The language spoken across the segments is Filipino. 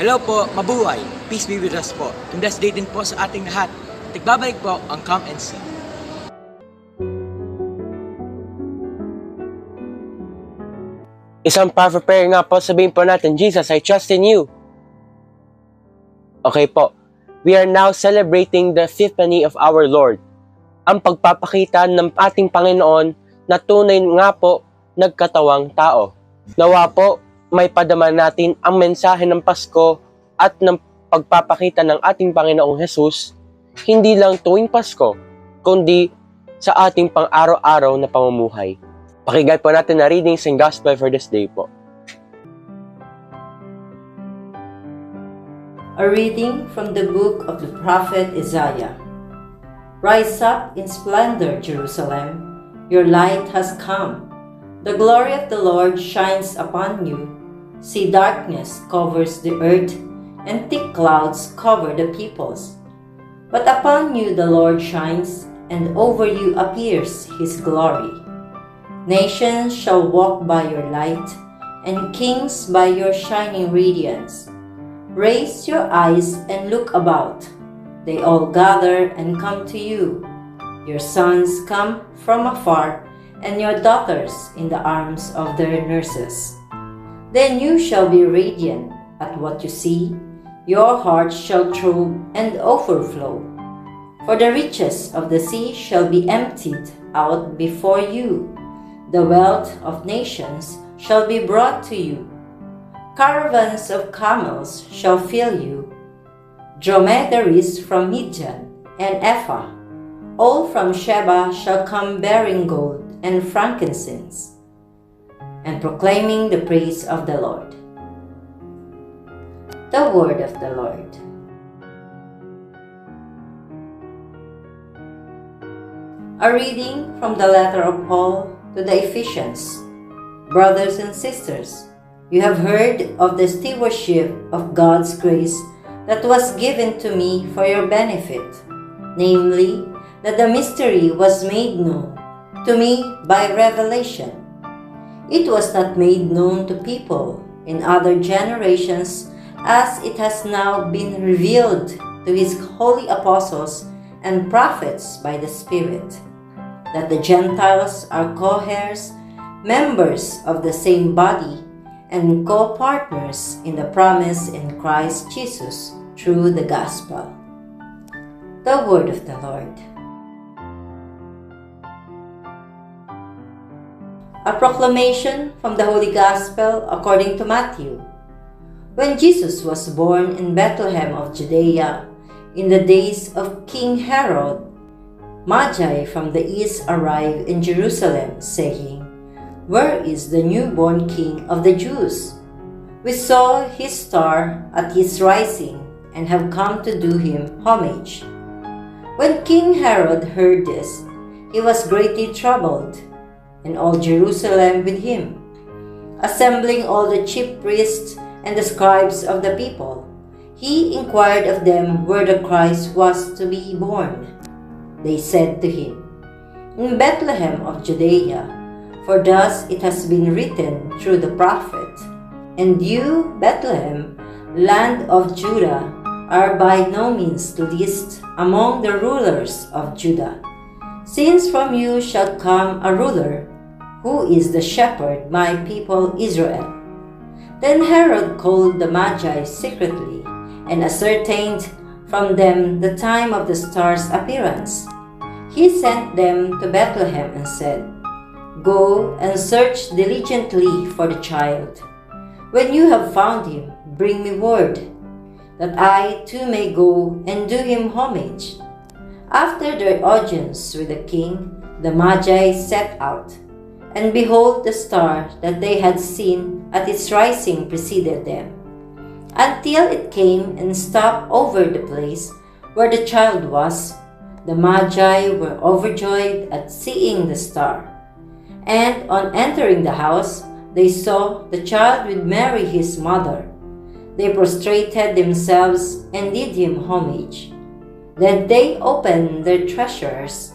Hello po, mabuhay. Peace be with us po. And blessed day din po sa ating lahat. At nagbabalik po ang Come and See. Isang powerful prayer nga po, sabihin po natin, Jesus, I trust in you. Okay po. We are now celebrating the epiphany of our Lord. Ang pagpapakita ng ating Panginoon na tunay nga po nagkatawang tao. Nawa po, may padama natin ang mensahe ng Pasko at ng pagpapakita ng ating Panginoong Jesus, hindi lang tuwing Pasko, kundi sa ating pang-araw-araw na pamumuhay. Pakinggan po natin na readings and gospel for this day po. A reading from the book of the prophet Isaiah. Rise up in splendor, Jerusalem. Your light has come. The glory of the Lord shines upon you. See, darkness covers the earth, and thick clouds cover the peoples. But upon you the Lord shines, and over you appears his glory. Nations shall walk by your light, and kings by your shining radiance. Raise your eyes and look about. They all gather and come to you. Your sons come from afar, and your daughters in the arms of their nurses. Then you shall be radiant at what you see. Your heart shall throb and overflow. For the riches of the sea shall be emptied out before you. The wealth of nations shall be brought to you. Caravans of camels shall fill you, dromedaries from Midian and Ephah. All from Sheba shall come bearing gold and frankincense, and proclaiming the praise of the Lord. The word of the Lord. A reading from the letter of Paul to the Ephesians. Brothers and sisters, you have heard of the stewardship of God's grace that was given to me for your benefit, namely, that the mystery was made known to me by revelation. It was not made known to people in other generations as it has now been revealed to his holy apostles and prophets by the Spirit, that the Gentiles are co heirs, members of the same body, and co partners in the promise in Christ Jesus through the gospel. The word of the Lord. A proclamation from the Holy Gospel according to Matthew. When Jesus was born in Bethlehem of Judea in the days of King Herod, Magi from the east arrived in Jerusalem, saying, Where is the newborn King of the Jews? We saw his star at his rising and have come to do him homage. When King Herod heard this, he was greatly troubled, and all Jerusalem with him. Assembling all the chief priests and the scribes of the people, he inquired of them where the Christ was to be born. They said to him, In Bethlehem of Judea, for thus it has been written through the prophet, And you, Bethlehem, land of Judah, are by no means the least among the rulers of Judah. Since from you shall come a ruler, who is the shepherd my people Israel. Then Herod called the Magi secretly and ascertained from them the time of the star's appearance. He sent them to Bethlehem and said, Go and search diligently for the child. When you have found him, bring me word, that I too may go and do him homage. After their audience with the king, the Magi set out, and behold, the star that they had seen at its rising preceded them, until it came and stopped over the place where the child was. The Magi were overjoyed at seeing the star. And on entering the house, they saw the child with Mary his mother. They prostrated themselves and did him homage. Then they opened their treasures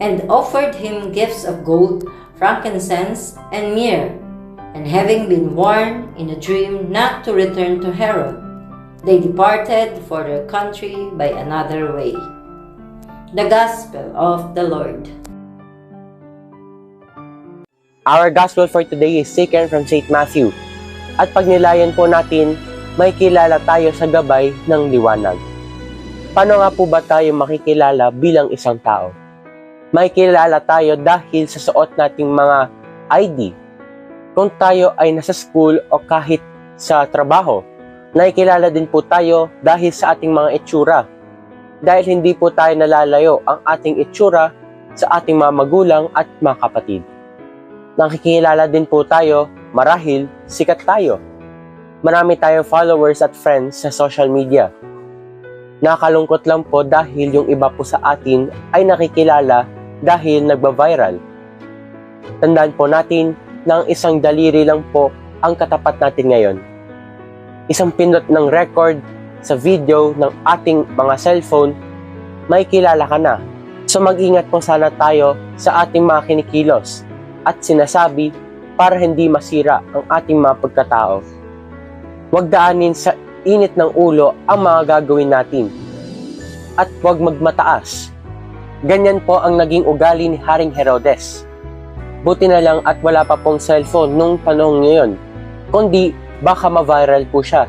and offered him gifts of gold, frankincense, and myrrh. And having been warned in a dream not to return to Herod, they departed for their country by another way. The Gospel of the Lord. Our gospel for today is taken from St. Matthew. At pagnilayan po natin, may kilala tayo sa gabay ng liwanag. Paano nga po ba tayo makikilala bilang isang tao? May kilala tayo dahil sa suot nating mga ID. Kung tayo ay nasa school o kahit sa trabaho, nakikilala din po tayo dahil sa ating mga itsura. Dahil hindi po tayo nalalayo ang ating itsura sa ating mga magulang at mga kapatid nakikilala din po tayo marahil sikat tayo. Marami tayong followers at friends sa social media. Nakakalungkot lang po dahil yung iba po sa atin ay nakikilala dahil nagba-viral. Tandaan po natin na ang isang daliri lang po ang katapat natin ngayon. Isang pindot ng record sa video ng ating mga cellphone, may kilala ka na. So mag-ingat po sana tayo sa ating mga kinikilos at sinasabi para hindi masira ang ating mga pagkatao. Huwag daanin sa init ng ulo ang mga gagawin natin. At huwag magmataas. Ganyan po ang naging ugali ni Haring Herodes. Buti na lang at wala pa pong cellphone nung panahon ngayon. Kundi baka ma-viral po siya.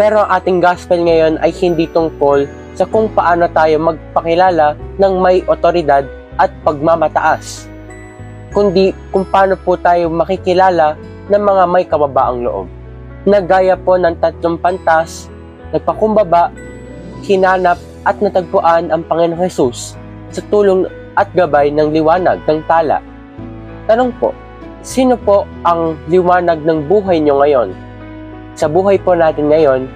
Pero ating gospel ngayon ay hindi tungkol sa kung paano tayo magpakilala ng may otoridad at pagmamataas kundi kung paano po tayo makikilala ng mga may kababaang loob. Nagaya po ng tatlong pantas, nagpakumbaba, hinanap at natagpuan ang Panginoong Hesus sa tulong at gabay ng liwanag ng tala. Tanong po, sino po ang liwanag ng buhay nyo ngayon? Sa buhay po natin ngayon,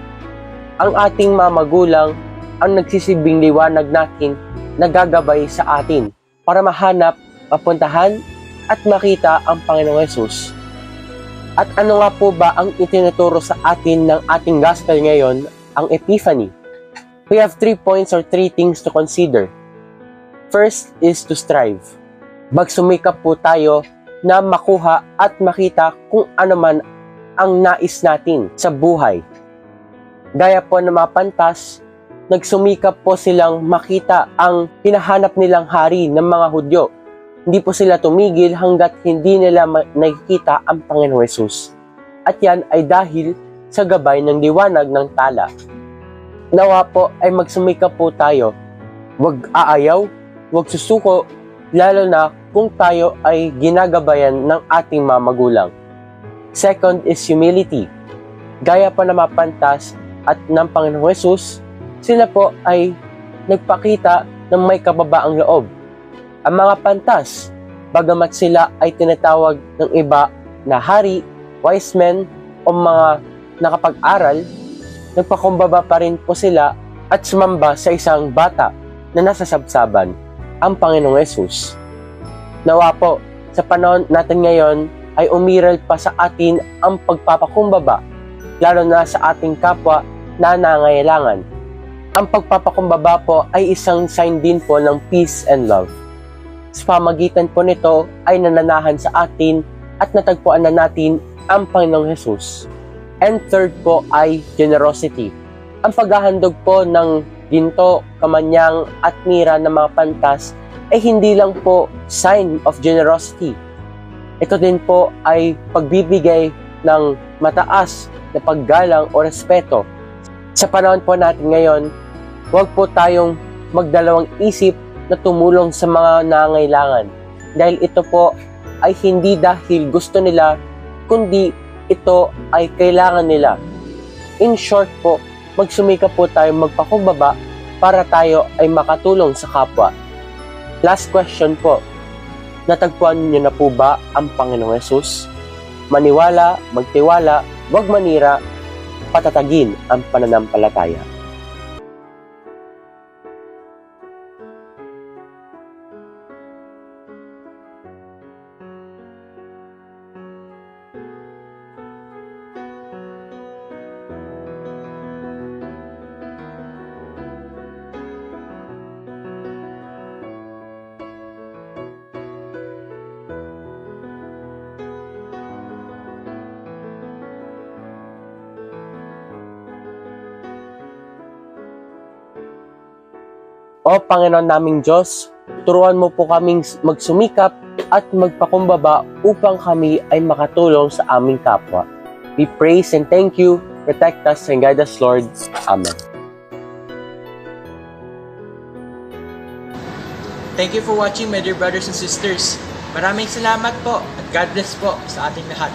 ang ating mga magulang ang nagsisibing liwanag natin na gagabay sa atin para mahanap, mapuntahan at makita ang Panginoong Yesus. At ano nga po ba ang itinuturo sa atin ng ating gospel ngayon, ang Epiphany? We have three points or three things to consider. First is to strive. Magsumikap po tayo na makuha at makita kung ano man ang nais natin sa buhay. Gaya po ng mga pantas, nagsumikap po silang makita ang hinahanap nilang hari ng mga Hudyo hindi po sila tumigil hanggat hindi nila nakikita ang Panginoong Yesus. At yan ay dahil sa gabay ng liwanag ng tala. Nawa po ay magsumikap po tayo. Huwag aayaw, huwag susuko, lalo na kung tayo ay ginagabayan ng ating mga magulang. Second is humility. Gaya pa na mapantas at ng Panginoong Yesus, sila po ay nagpakita ng may kababaang loob ang mga pantas, bagamat sila ay tinatawag ng iba na hari, wise men, o mga nakapag-aral, nagpakumbaba pa rin po sila at sumamba sa isang bata na nasa sabsaban, ang Panginoong Yesus. Nawa po, sa panahon natin ngayon ay umiral pa sa atin ang pagpapakumbaba, lalo na sa ating kapwa na nangailangan. Ang pagpapakumbaba po ay isang sign din po ng peace and love. Sa pamagitan po nito ay nananahan sa atin at natagpuan na natin ang Panginoong Jesus. And third po ay generosity. Ang paghahandog po ng ginto, kamanyang at mira ng mga pantas ay hindi lang po sign of generosity. Ito din po ay pagbibigay ng mataas na paggalang o respeto. Sa panahon po natin ngayon, huwag po tayong magdalawang isip na tumulong sa mga nangailangan. Dahil ito po ay hindi dahil gusto nila, kundi ito ay kailangan nila. In short po, magsumika po tayo magpakumbaba para tayo ay makatulong sa kapwa. Last question po, natagpuan niyo na po ba ang Panginoong Yesus? Maniwala, magtiwala, wag manira, patatagin ang pananampalataya. O Panginoon naming Diyos, turuan mo po kaming magsumikap at magpakumbaba upang kami ay makatulong sa aming kapwa. We praise and thank you. Protect us and guide us, Lord. Amen. Thank you for watching, my dear brothers and sisters. Maraming salamat po at God bless po sa ating lahat.